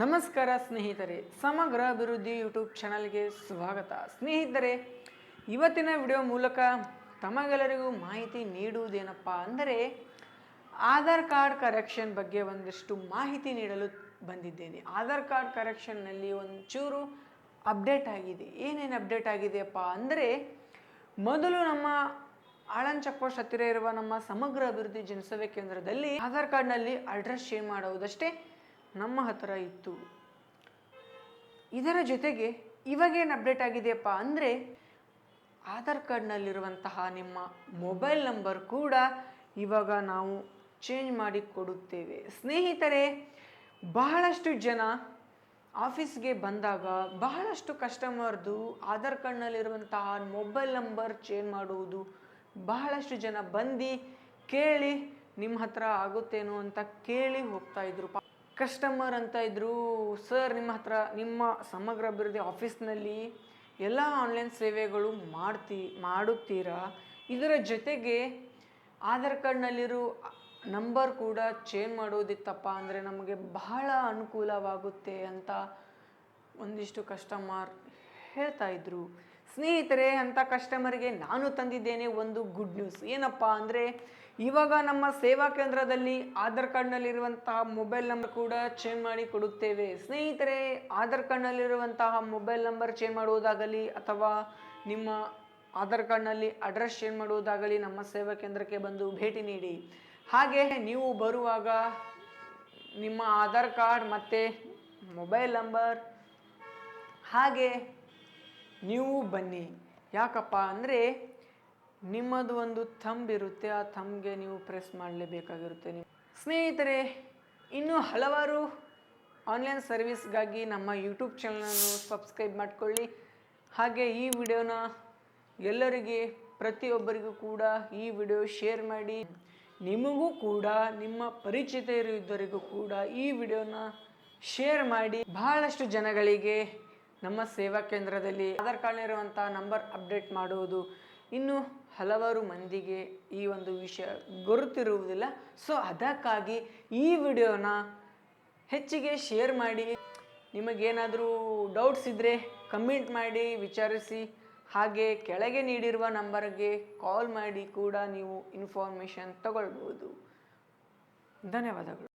ನಮಸ್ಕಾರ ಸ್ನೇಹಿತರೆ, ಸಮಗ್ರ ಅಭಿವೃದ್ಧಿ ಯೂಟ್ಯೂಬ್ ಚಾನಲ್ಗೆ ಸ್ವಾಗತ. ಸ್ನೇಹಿತರೆ, ಇವತ್ತಿನ ವಿಡಿಯೋ ಮೂಲಕ ತಮಗೆಲ್ಲರಿಗೂ ಮಾಹಿತಿ ನೀಡುವುದೇನಪ್ಪ ಅಂದರೆ, ಆಧಾರ್ ಕಾರ್ಡ್ ಕರೆಕ್ಷನ್ ಬಗ್ಗೆ ಒಂದಿಷ್ಟು ಮಾಹಿತಿ ನೀಡಲು ಬಂದಿದ್ದೇನೆ. ಆಧಾರ್ ಕಾರ್ಡ್ ಕರೆಕ್ಷನ್ನಲ್ಲಿ ಒಂಚೂರು ಅಪ್ಡೇಟ್ ಆಗಿದೆ. ಏನೇನು ಅಪ್ಡೇಟ್ ಆಗಿದೆಯಪ್ಪ ಅಂದರೆ, ಮೊದಲು ನಮ್ಮ ಆಳನ್ ಚೆಕ್ ಪೋಸ್ಟ್ ಹತ್ತಿರ ಇರುವ ನಮ್ಮ ಸಮಗ್ರ ಅಭಿವೃದ್ಧಿ ಜನಸೇವೆ ಕೇಂದ್ರದಲ್ಲಿ ಆಧಾರ್ ಕಾರ್ಡ್ನಲ್ಲಿ ಅಡ್ರೆಸ್ ಚೇಂಜ್ ಮಾಡುವುದಷ್ಟೇ ನಮ್ಮ ಹತ್ತಿರ ಇತ್ತು. ಇದರ ಜೊತೆಗೆ ಇವಾಗೇನು ಅಪ್ಡೇಟ್ ಆಗಿದೆಯಪ್ಪ ಅಂದರೆ ಆಧಾರ್ ಕಾರ್ಡ್ನಲ್ಲಿರುವಂತಹ ನಿಮ್ಮ ಮೊಬೈಲ್ ನಂಬರ್ ಕೂಡ ಇವಾಗ ನಾವು ಚೇಂಜ್ ಮಾಡಿ ಕೊಡುತ್ತೇವೆ. ಸ್ನೇಹಿತರೆ, ಬಹಳಷ್ಟು ಜನ ಆಫೀಸ್ಗೆ ಬಂದಾಗ ಬಹಳಷ್ಟು ಕಸ್ಟಮರ್ದು ಆಧಾರ್ ಕಾರ್ಡ್ನಲ್ಲಿರುವಂತಹ ಮೊಬೈಲ್ ನಂಬರ್ ಚೇಂಜ್ ಮಾಡುವುದು ಬಹಳಷ್ಟು ಜನ ಬಂದು ಕೇಳಿ ನಿಮ್ಮ ಹತ್ರ ಆಗುತ್ತೇನೋ ಅಂತ ಕೇಳಿ ಹೋಗ್ತಾ ಇದ್ರು. ಕಸ್ಟಮರ್ ಅಂತ ಇದ್ದರು ಸರ್, ನಿಮ್ಮ ಹತ್ರ, ನಿಮ್ಮ ಸಮಗ್ರ ಅಭಿವೃದ್ಧಿ ಆಫೀಸ್ನಲ್ಲಿ ಎಲ್ಲ ಆನ್ಲೈನ್ ಸೇವೆಗಳು ಮಾಡ್ತಿ, ಮಾಡುತ್ತೀರಾ? ಇದರ ಜೊತೆಗೆ ಆಧಾರ್ ಕಾರ್ಡ್ನಲ್ಲಿರೋ ನಂಬರ್ ಕೂಡ ಚೇಂಜ್ ಮಾಡೋದಿತ್ತಪ್ಪ ಅಂದರೆ ನಮಗೆ ಬಹಳ ಅನುಕೂಲವಾಗುತ್ತೆ ಅಂತ ಒಂದಿಷ್ಟು ಕಸ್ಟಮರ್ ಹೇಳ್ತಾ ಇದ್ರು. ಸ್ನೇಹಿತರೆ ಅಂತ ಕಸ್ಟಮರ್ಗೆ ನಾನು ತಂದಿದ್ದೇನೆ ಒಂದು ಗುಡ್ ನ್ಯೂಸ್ ಏನಪ್ಪ ಅಂದರೆ, ಇವಾಗ ನಮ್ಮ ಸೇವಾ ಕೇಂದ್ರದಲ್ಲಿ ಆಧಾರ್ ಕಾರ್ಡ್ನಲ್ಲಿರುವಂತಹ ಮೊಬೈಲ್ ನಂಬರ್ ಕೂಡ ಚೇಂಜ್ ಮಾಡಿ ಕೊಡುತ್ತೇವೆ. ಸ್ನೇಹಿತರೆ, ಆಧಾರ್ ಕಾರ್ಡ್ನಲ್ಲಿರುವಂತಹ ಮೊಬೈಲ್ ನಂಬರ್ ಚೇಂಜ್ ಮಾಡುವುದಾಗಲಿ ಅಥವಾ ನಿಮ್ಮ ಆಧಾರ್ ಕಾರ್ಡ್ನಲ್ಲಿ ಅಡ್ರೆಸ್ ಚೇಂಜ್ ಮಾಡುವುದಾಗಲಿ ನಮ್ಮ ಸೇವಾ ಕೇಂದ್ರಕ್ಕೆ ಬಂದು ಭೇಟಿ ನೀಡಿ. ಹಾಗೆ ನೀವು ಬರುವಾಗ ನಿಮ್ಮ ಆಧಾರ್ ಕಾರ್ಡ್ ಮತ್ತು ಮೊಬೈಲ್ ನಂಬರ್ ಹಾಗೆ ನೀವು ಬನ್ನಿ. ಯಾಕಪ್ಪ ಅಂದರೆ ನಿಮ್ಮದು ಒಂದು ಥಂಬ್ ಇರುತ್ತೆ, ಆ ಥಂಬ್ಗೆ ನೀವು ಪ್ರೆಸ್ ಮಾಡಲೇಬೇಕಾಗಿರುತ್ತೆ. ನೀವು ಸ್ನೇಹಿತರೆ, ಇನ್ನೂ ಹಲವಾರು ಆನ್ಲೈನ್ ಸರ್ವಿಸ್ಗಾಗಿ ನಮ್ಮ ಯೂಟ್ಯೂಬ್ ಚಾನಲನ್ನು ಸಬ್ಸ್ಕ್ರೈಬ್ ಮಾಡಿಕೊಳ್ಳಿ. ಹಾಗೆ ಈ ವಿಡಿಯೋನ ಎಲ್ಲರಿಗೆ, ಪ್ರತಿಯೊಬ್ಬರಿಗೂ ಕೂಡ ಈ ವಿಡಿಯೋ ಶೇರ್ ಮಾಡಿ. ನಿಮಗೂ ಕೂಡ, ನಿಮ್ಮ ಪರಿಚಿತ ಪರಿಚಿತರಿದ್ದರಿಗೂ ಕೂಡ ಈ ವಿಡಿಯೋನ ಶೇರ್ ಮಾಡಿ. ಬಹಳಷ್ಟು ಜನಗಳಿಗೆ ನಮ್ಮ ಸೇವಾ ಕೇಂದ್ರದಲ್ಲಿ ಆಧಾರ್ ಕಾರ್ಡ್ನಲ್ಲಿರುವಂಥ ನಂಬರ್ ಅಪ್ಡೇಟ್ ಮಾಡುವುದು ಇನ್ನು ಹಲವಾರು ಮಂದಿಗೆ ಈ ಒಂದು ವಿಷಯ ಗುರುತಿರುವುದಿಲ್ಲ ಸೊ ಅದಕ್ಕಾಗಿ ಈ ವಿಡಿಯೋನ ಹೆಚ್ಚಿಗೆ ಶೇರ್ ಮಾಡಿ. ನಿಮಗೇನಾದರೂ ಡೌಟ್ಸ್ ಇದ್ದರೆ ಕಮೆಂಟ್ ಮಾಡಿ, ವಿಚಾರಿಸಿ. ಹಾಗೆ ಕೆಳಗೆ ನೀಡಿರುವ ನಂಬರ್ಗೆ ಕಾಲ್ ಮಾಡಿ ಕೂಡ ನೀವು ಇನ್ಫಾರ್ಮೇಷನ್ ತಗೊಳ್ಬೋದು. ಧನ್ಯವಾದಗಳು.